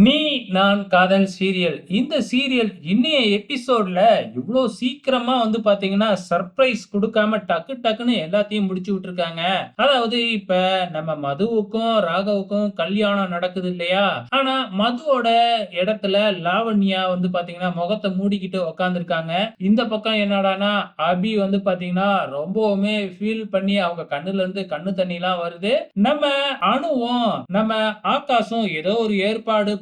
நீ நான் காதல் சீரியல். இந்த சீரியல் இன்னைய எபிசோட்ல இவ்வளோ சீக்கிரமா வந்து பாத்தீங்கன்னா சர்ப்ரைஸ் கொடுக்காம டக்கு டக்குன்னு எல்லாத்தையும் முடிச்சு விட்டுருக்காங்க. அதாவது இப்ப நம்ம மதுவுக்கும் ராகவுக்கும் கல்யாணம் நடக்குது இல்லையா? ஆனா மதுவோட இடத்துல லாவண்யா வந்து பாத்தீங்கன்னா முகத்தை மூடிக்கிட்டு உக்காந்துருக்காங்க. இந்த பக்கம் என்னடானா அபி வந்து பாத்தீங்கன்னா ரொம்பவுமே ஃபீல் பண்ணி அவங்க கண்ணுல இருந்து கண்ணு தண்ணி எல்லாம் வருது. நம்ம அணுவும் நம்ம ஆகாஷும் ஏதோ ஒரு ஏற்பாடு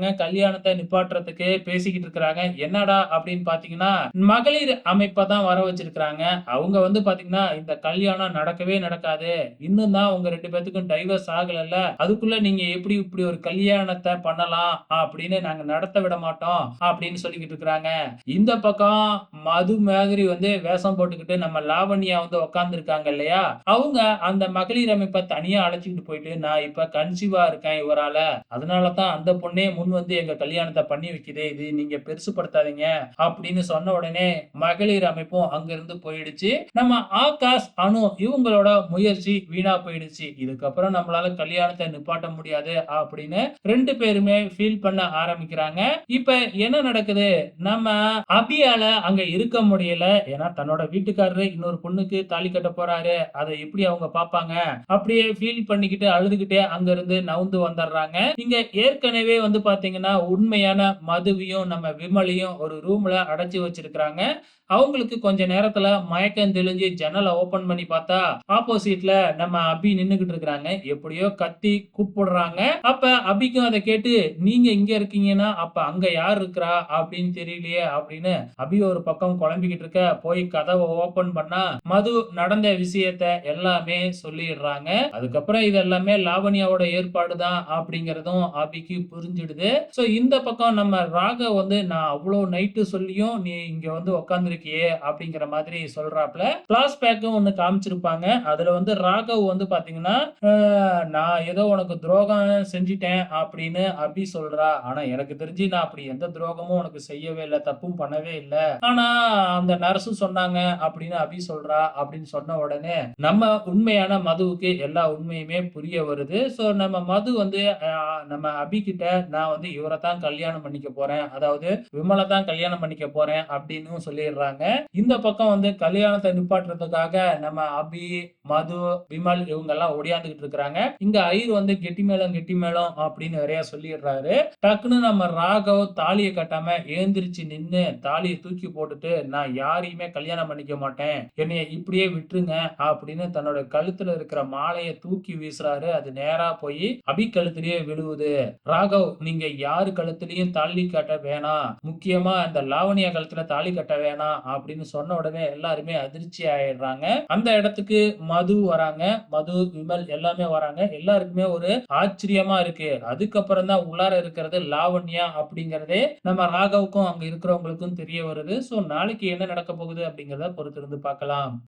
இருக்கிறாங்க கல்யாணத்தை நிப்பாட்டுறதுக்கு பேசிக்கிட்டு இருக்கிறாங்க. என்னடா அப்படின்னு பாத்தீங்கன்னா மகளிர் அமைப்பை தான் வர வச்சிருக்கிறாங்க. அவங்க வந்து பாத்தீங்கன்னா இந்த கல்யாணம் நடக்கவே நடக்காது. இன்னும் தான் உங்க ரெண்டு பேத்துக்கும் டைவர்ஸ் ஆகலல்ல. அதுக்குள்ள நீங்க எப்படி இப்படி ஒரு கல்யாணத்தை பண்ணலாம் அப்படின்னு நாங்க நடத்த விட மாட்டோம் அப்படின்னு சொல்லிக்கிட்டு இருக்கிறாங்க. இந்த பக்கம் மது மாதிரி வந்து வேஷம் போட்டுக்கிட்டு நம்ம லாவண்யா வந்து உட்கார்ந்து இருக்காங்க இல்லையா? அவங்க அந்த மகளிர் அமைப்பை தனியா அழைச்சிக்கிட்டு போயிட்டு நான் இப்ப கன்சீவா இருக்கேன் இவரால. அதனாலதான் அந்த பொண்ணே முன் வந்து எங்க கல்யாணத்தை பண்ணி வைக்குது இது நீங்க பெருசுப்படுத்தாதீங்க அப்படின்னு சொன்ன உடனே மகளிர் அமைப்பும் அங்கிருந்து போயிடுச்சு. நம்ம ஆகாஷ் அணு இவங்களோட முயற்சி வீணா போயிடுச்சு. இதுக்கப்புறம் நம்மளால கல்யாணத்தை நிப்பாட்ட முடியாது அப்படின்னு ரெண்டு பேருமே ஃபீல் பண்ண ஆரம்பிக்கிறாங்க. இப்ப என்ன நடக்குது? நம்ம அபியால அங்க இருக்க முடியல. ஏன்னா தன்னோட வீட்டுக்காரரு இன்னொரு பொண்ணுக்கு தாலி கட்ட போறாரு. அதை எப்படி அவங்க பாப்பாங்க? அப்படியே ஃபீல் பண்ணிக்கிட்டு அழுதுகிட்டே அங்க இருந்து நவுந்து வந்துடுறாங்க. இங்க ஏற்கனவே வந்து பார்த்தீங்கன்னா உண்மையான மதுவையும் நம்ம விமலையும் ஒரு ரூம்ல அடைச்சு வச்சிருக்கிறாங்க. அவங்களுக்கு கொஞ்ச நேரத்துல மயக்கம் தெளிஞ்சு ஜன்னலை ஓபன் பண்ணி பார்த்தா ஆப்போசிட்ல நம்ம அபி நின்னுகிட்டு இருக்கிறாங்க. எப்படியோ கத்தி கூப்பிடுறாங்க. அப்ப அபிக்கும் அதை கேட்டு நீங்க இங்க இருக்கீங்கன்னா அப்ப அங்க யார் இருக்கிறா? அப்படின்னு தெரியலையே அப்படின்னு அபி ஒரு பக்கம் குழம்பிக்கிட்டு இருக்க போய் கதவை ஓபன் பண்ணா மது நடந்த விஷயத்த எல்லாமே சொல்லிடுறாங்க. அதுக்கப்புறம் இது எல்லாமே லாவண்யாவோட ஏற்பாடு தான் அப்படிங்கிறதும் அபிக்கு புரிஞ்சிடுது. சோ இந்த பக்கம் நம்ம ராக வந்து நான் அவ்வளவு நைட்டு சொல்லியும் நீ இங்க வந்து உக்காந்துருக்கியே அப்படிங்கிற மாதிரி சொல்றாப்ல கிளாஸ் பேக்கும் ஒண்ணு காமிச்சிருப்பாங்க. அதுல வந்து ராகவ் வந்து பாத்தீங்கன்னா நான் ஏதோ உனக்கு துரோகம் செஞ்சிட்டேன் அப்படின்னு அபி சொல்றா. ஆனா எனக்கு தெரிஞ்சு நான் அப்படி எந்த துரோகமும் உனக்கு செய்யவே இல்லை தப்பும் பண்ணவே இல்லை. ஆனா அந்த நர்ஸு சொன்னாங்க அப்படின்னு அபி சொல்றா அப்படின்னு சொன்ன உடனே நம்ம உண்மையான மதுவுக்கு எல்லா உண்மையுமே புரிய வருது. சோ நம்ம மது வந்து நம்ம அபி கிட்ட நான் வந்து இவரை தான் கல்யாணம் பண்ணிக்க போறேன். அதாவது விமலை தான் கல்யாணம் பண்ணிக்க போறேன் அப்படின்னு சொல்லிடுறாங்க. இந்த பக்கம் வந்து கல்யாணத்தை நிப்பாட்டுறதுக்காக நம்ம அபி மது விமல் இவங்க எல்லாம் ஒடியாந்துகிட்டு இருக்கிறாங்க. இங்க ஐயர் வந்து கெட்டி மேளம் கெட்டி மேளம் அப்படின்னு நிறைய சொல்லிடுறாரு. டக்குன்னு நம்ம ராகவ் தாலியை கட்டாம ஏந்திரிச்சு நின்னு தாலியை தூக்கி போட்டுட்டு நான் யாரையுமே கல்யாணம் பண்ணிக்க மாட்டேன். என்னைய இப்படியே விட்டுருங்க. அப்படின்னு தன்னோட கழுத்துல இருக்கிற மாலையை தூக்கி வீசுறாரு. அது நேரா போய் அபி கழுத்திலேயே விழுவுது. ராகவ் நீங்க யாரு கழுத்துலயும் தாலி கட்ட வேணாம். முக்கியமா அந்த லாவணியா கழுத்துல தாலி கட்ட வேணாம் அப்படின்னு சொன்ன உடனே எல்லாருமே அதிர்ச்சி ஆயிடுறாங்க. அந்த இடத்துக்கு மது வராங்க. மது விமல் எல்லாமே வராங்க. எல்லாருக்குமே ஒரு ஆச்சரியமா இருக்கு. அதுக்கப்புறம் தான் உள்ளார இருக்கிறது லாவண்யா அப்படிங்கறதே நம்ம ராகவுக்கும் அங்க இருக்கிறவங்களுக்கும் தெரிய வருது. சோ நாளைக்கு என்ன நடக்க போகுது அப்படிங்கறத பொறுத்திருந்து பார்க்கலாம்.